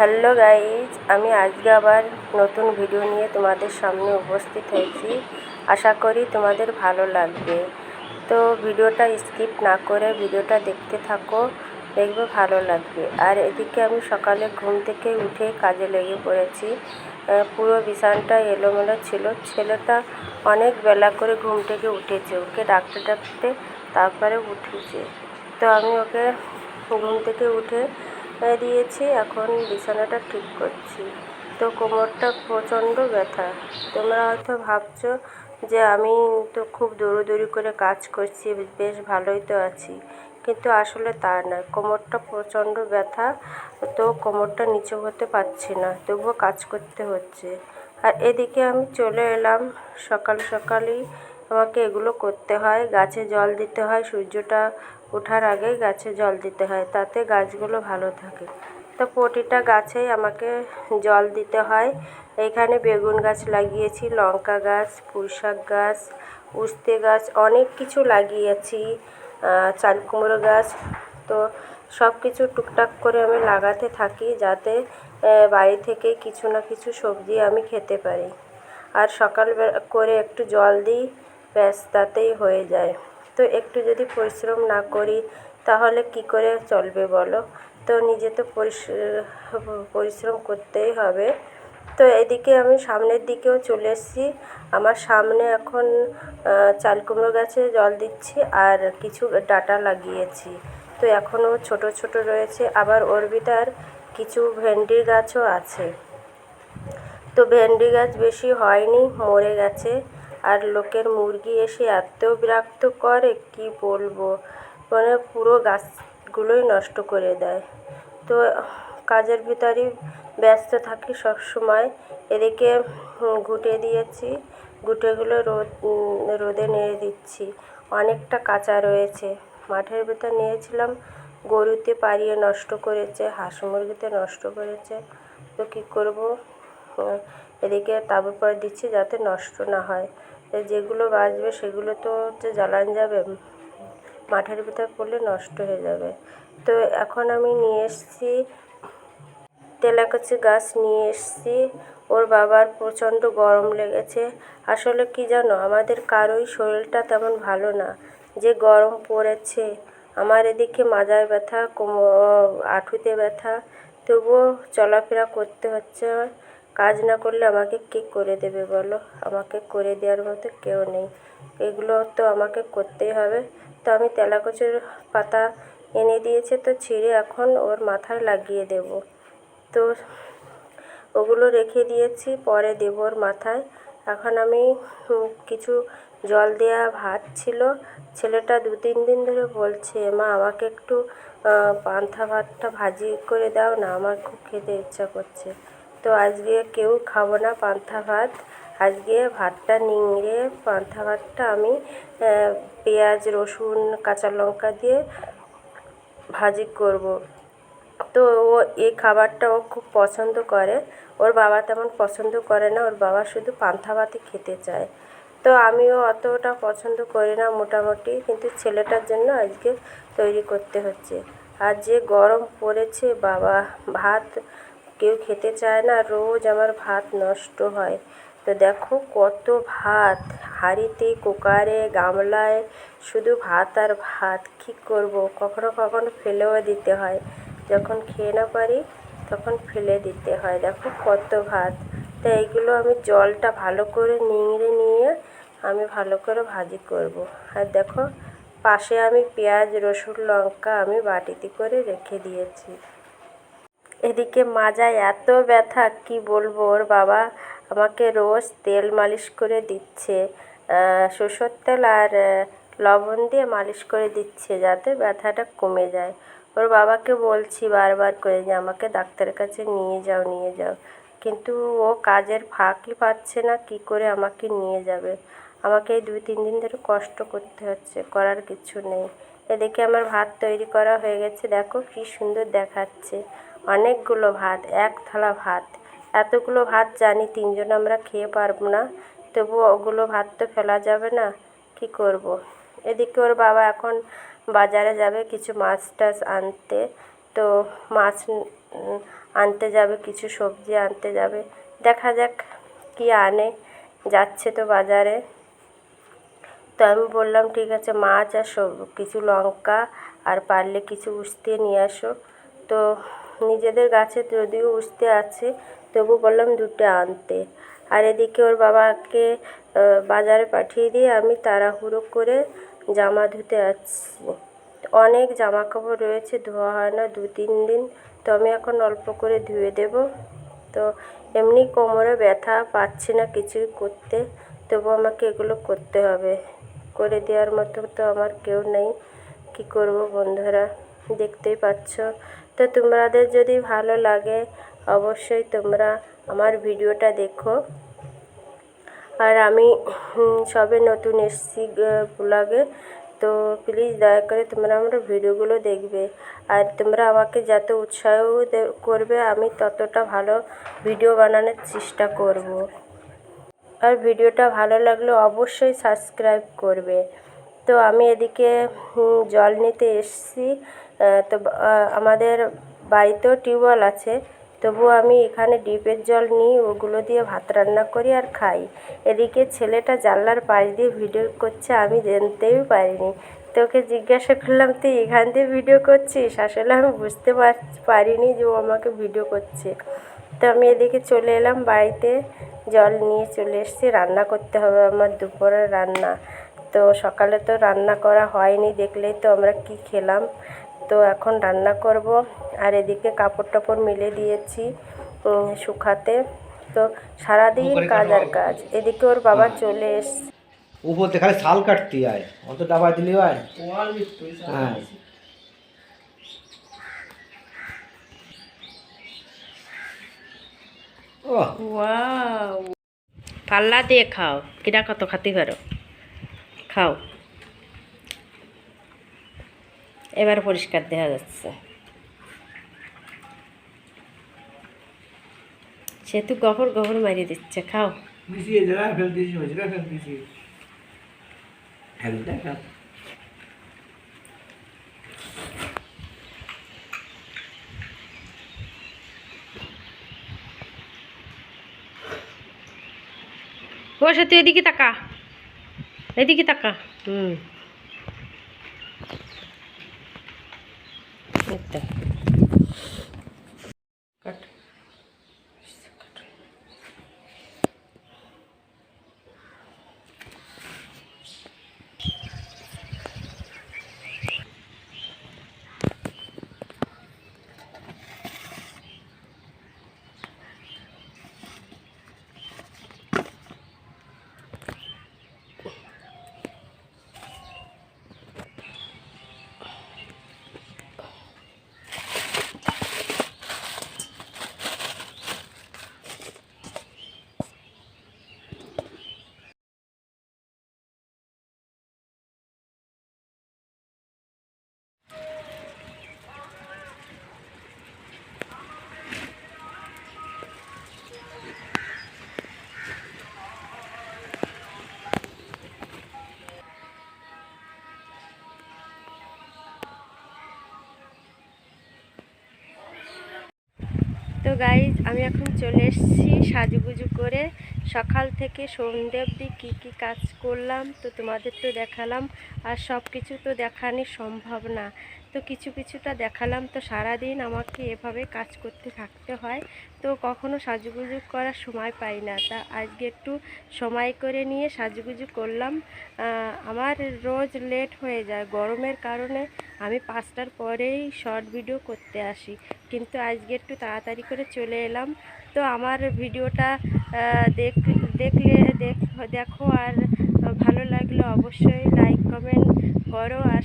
Hello guys, আমি আজকে আবার নতুন ভিডিও নিয়ে তোমাদের সামনে উপস্থিত হয়েছি। আশা করি তোমাদের ভালো লাগবে। তো ভিডিওটা স্কিপ না করে ভিডিওটা দেখতে থাকো, দেখবে ভালো লাগবে। আর এদিকে আমি সকালে ঘুম থেকে উঠে কাজে লেগে পড়েছি। পুরো বিছানটা এলোমেলো ছিল। ছেলেটা অনেক বেলা করে ঘুম থেকে উঠেছে। ওকে ডাকতে ডাকতে তারপরে উঠেছে। তো আমি ওকে ঘুম থেকে উঠে দিয়েছি, এখন বিছানাটা ঠিক করছি। তো কোমরটা প্রচণ্ড ব্যথা। তোমরা হয়তো ভাবছ যে আমি তো খুব দৌড়োদৌড়ি করে কাজ করছি, বেশ ভালোই তো আছি। কিন্তু আসলে তা নয়, কোমরটা প্রচণ্ড ব্যথা, তো কোমরটা নিচু হতে পারছি না, তবুও কাজ করতে হচ্ছে। আর এদিকে আমি চলে এলাম সকাল সকালই। আমাকে এগুলো করতে হয়, গাছে জল দিতে হয়, সূর্যটা ওঠার আগেই গাছে জল দিতে হয়, তাতে গাছগুলো ভালো থাকে। তো প্রতিটা গাছেই আমাকে জল দিতে হয়। এখানে বেগুন গাছ লাগিয়েছি, লঙ্কা গাছ পুঁইশাক গাছ, উস্তে গাছ, অনেক কিছু লাগিয়েছি চাল কুমড়ো গাছ। তো সব কিছু টুকটাক করে আমি লাগাতে থাকি যাতে বাড়ি থেকে কিছু না কিছু সবজি আমি খেতে পারি। আর সকাল করে একটু জল দিই ব্যাস তাতেই হয়ে যায়। তো একটু যদি পরিশ্রম না করি, তাহলে কি করে চলবে বলো? তো নিজে তো পরিশ্রম করতেই হবে। তো এদিকে আমি সামনের দিকেও চলে এসেছি। আমার সামনে এখন চাল কুমড়ো গাছে জল দিচ্ছি আর কিছু ডাঁটা লাগিয়েছি। তো এখনও ছোট ছোট রয়েছে। আবার ওর ভিতর কিছু ভেন্ডির গাছও আছে। তো ভেন্ডি গাছ বেশি হয়নি, মরে গেছে। আর লোকের মুরগি এসে এত বিরক্ত করে, কি বলব? মানে পুরো গাছগুলোই নষ্ট করে দেয়। তো কাজের ভিতরেই ব্যস্ত থাকি সব সময় এদিকে ঘুটে দিয়েছি, ঘুঁটেগুলো রোদ রোদে নেড়ে দিচ্ছি। অনেকটা কাঁচা রয়েছে। মাঠের ভিতর নিয়েছিলাম, গরুতে পাড়িয়ে নষ্ট করেছে, হাঁস মুরগিতে নষ্ট করেছে। তো কী করব? এদিকে তাবুর পরে দিচ্ছি যাতে নষ্ট না হয়। যেগুলো বাঁচবে সেগুলো তো হচ্ছে জ্বালান যাবে। মাঠের ভিতর পড়লে নষ্ট হয়ে যাবে। তো এখন আমি নিয়ে এসেছি, তেলাকুচি গাছ নিয়ে এসেছি। ওর বাবার প্রচণ্ড গরম লেগেছে। আসলে কি জানো, আমাদের কারোই শরীরটা তেমন ভালো না। যে গরম পড়েছে, আমার এদিকে মাজায় ব্যথা, কোমো আঁঠুতে ব্যথা। তবুও চলাফেরা করতে হচ্ছে কাজ না করলে আমাকে কে করে দেবে বলো? আমাকে করে দেওয়ার মতো কেউ নেই। এগুলো তো আমাকে করতেই হবে। তো আমি তেলাকুচুর পাতা এনে দিয়েছে তো ছিঁড়ে এখন ওর মাথায় লাগিয়ে দেব। তো ওগুলো রেখে দিয়েছি, পরে দেবো ওর মাথায়। এখন আমি কিছু জল দেওয়া ভাত ছিল। ছেলেটা দু, তিন দিন ধরে বলছে, মা, আমাকে একটু পান্থা ভাতটা ভাজি করে দাও না, আমার খুব খেতে ইচ্ছা করছে। তো আজকে কেউ খাব না পান্থা ভাত। আজকে ভাতটা নিংড়ে, পান্থা ভাতটা আমি পেঁয়াজ, রসুন, কাঁচা লঙ্কা দিয়ে ভাজি করব। তো ও এই খাবারটা ও খুব পছন্দ করে। ওর বাবা তেমন পছন্দ করে না, ওর বাবা শুধু পান্থা ভাতই খেতে চায়। তো আমিও অতটা পছন্দ করি না মোটামুটি, কিন্তু ছেলেটার জন্য আজকে তৈরি করতে হচ্ছে। আর যে গরম পড়েছে, বাবা, ভাত কেউ খেতে চায় না, রোজ আমার ভাত নষ্ট হয়। তো দেখো কত ভাত, হাঁড়িতে, কুকারে, গামলায়, শুধু ভাত আর ভাত, কী করব? কখনো কখনো ফেলেও দিতে হয়। যখন খেয়ে না পারি, তখন ফেলে দিতে হয়। দেখো কত ভাত। তো এইগুলো আমি জলটা ভালো করে নিংড়ে নিয়ে আমি ভালো করে ভাজি করব। আর দেখো পাশে আমি পেঁয়াজ, রসুন, লঙ্কা আমি বাটিতে করে রেখে দিয়েছি। এদিকে মাজায় এত ব্যথা, কি বলব ওর বাবা? আমাকে রোজ তেল মালিশ করে দিচ্ছে সরষের তেল আর লবণ দিয়ে মালিশ করে দিচ্ছে যাতে ব্যথাটা কমে যায়। ওর বাবাকে বলছি বারবার করে যে, আমাকে ডাক্তারের কাছে নিয়ে যাও নিয়ে যাও। কিন্তু ও কাজের ফাঁকই পাচ্ছে না, কি করে আমাকে নিয়ে যাবে? আমাকে এই দুই, তিন দিন ধরে কষ্ট করতে হচ্ছে, করার কিছু নেই। এদিকে আমার ভাত তৈরি করা হয়ে গেছে। দেখো কী সুন্দর দেখাচ্ছে। অনেকগুলো ভাত, এক থালা ভাত। এতগুলো ভাত জানি তিনজন আমরা খেয়ে পারব না। তবুও ওগুলো ভাত তো ফেলা যাবে না। কী করব। এদিকে ওর বাবা এখন বাজারে যাবে কিছু মাছ টাছ আনতে। তো মাছ আনতে যাবে, কিছু সবজি আনতে যাবে। দেখা যাক কি আনে। যাচ্ছে তো বাজারে। তো আমি বললাম, ঠিক আছে, মাছ আর কিছু লঙ্কা আর পারলে কিছু উস্তে নিয়ে আসো। তো নিজেদের গাছে যদিও উস্তে আছে, তবু বললাম, দুটো আনতে। আর এদিকে ওর বাবাকে বাজারে পাঠিয়ে দিয়ে আমি তাড়াহুড়ো করে জামা ধুতে আসছি। অনেক জামা কাপড় রয়েছে, ধোয়া হয় না, দু তিন দিন। তো আমি এখন অল্প করে ধুয়ে দেব। তো এমনি কোমরে ব্যথা পাচ্ছি না কিছুই করতে, তবু আমাকে এগুলো করতে হবে। করে দেওয়ার মতো তো আমার কেউ নেই। কি করব বন্ধুরা? দেখতেই পাচ্ছ। তো তোমাদের যদি ভালো লাগে, অবশ্যই তোমরা আমার ভিডিওটা দেখো। আর আমি সবে নতুন এসেছি ব্লগে তো প্লিজ দয়া করে তোমরা আমার ভিডিওগুলো দেখবে। আর তোমরা আমাকে যত উৎসাহ করবে, আমি ততটা ভালো ভিডিও বানানোর চেষ্টা করব। আর ভিডিওটা ভালো লাগলে অবশ্যই সাবস্ক্রাইব করবে। তো আমি এদিকে জল নিতে এসেছি। তো আমাদের বাড়িতেও টিউবওয়েল আছে। তবুও আমি এখানে ডিপের জল নিই, ওগুলো দিয়ে ভাত রান্না করি আর খাই। এদিকে ছেলেটা জানলার পাশ দিয়ে ভিডিও করছে, আমি জানতেই পারিনি। তোকে জিজ্ঞাসা করলাম, তুই এখান দিয়ে ভিডিও করছিস? আসলে আমি বুঝতে পারিনি যে ও আমাকে ভিডিও করছে। তো আমি এদিকে চলে এলাম বাড়িতে। জল নিয়ে চলে এসেছি রান্না করতে হবে আমার দুপুরের রান্না। তো সকালে তো রান্না করা হয়নি দেখলেই তো আমরা কি খেলাম। তো এখন রান্না করব আর এদিকে কাপড় টাপড় মিলে দিয়েছি শুকাতে। তো সারাদিন কাজ আর কাজ। এদিকে ওর বাবা চলে এসছে। উপরতে খালি শাল কাটতি আয় অত ডাবা দিলি আয়। হ্যাঁ। ওয়াও। পাল্লা দিয়ে খাও। কিনা কত খাতে পারো খাও। এবার পরিষ্কার দেখা যাচ্ছে। সে তো গভর গভর মারিয়ে দিচ্ছে খাও। বসে তুই এদিকে তাকা। এদিকে তাকা। হুম। তো গাইজ আমি এখন চলে এসেছি সাজুগুজু করে। সকাল থেকে সন্ধে অবধি কী কী কাজ করলাম তো তোমাদের তো দেখালাম, আর সব কিছু তো দেখানি সম্ভব না। তো কিছু কিছুটা দেখালাম তো সারাদিন আমাকে এভাবে কাজ করতে থাকতে হয়। তো কখনো সাজুগুজু করার সময় পাই না। তা আজকে একটু সময় করে নিয়ে সাজুগুজু করলাম। আমার রোজ লেট হয়ে যায়। গরমের কারণে আমি পাঁচটার পরেই শর্ট ভিডিও করতে আসি। কিন্তু আজকে একটু তাড়াতাড়ি করে চলে এলাম। তো আমার ভিডিওটা দেখ, দেখলে দেখ, দেখো আর ভালো লাগলে অবশ্যই লাইক কমেন্ট করো আর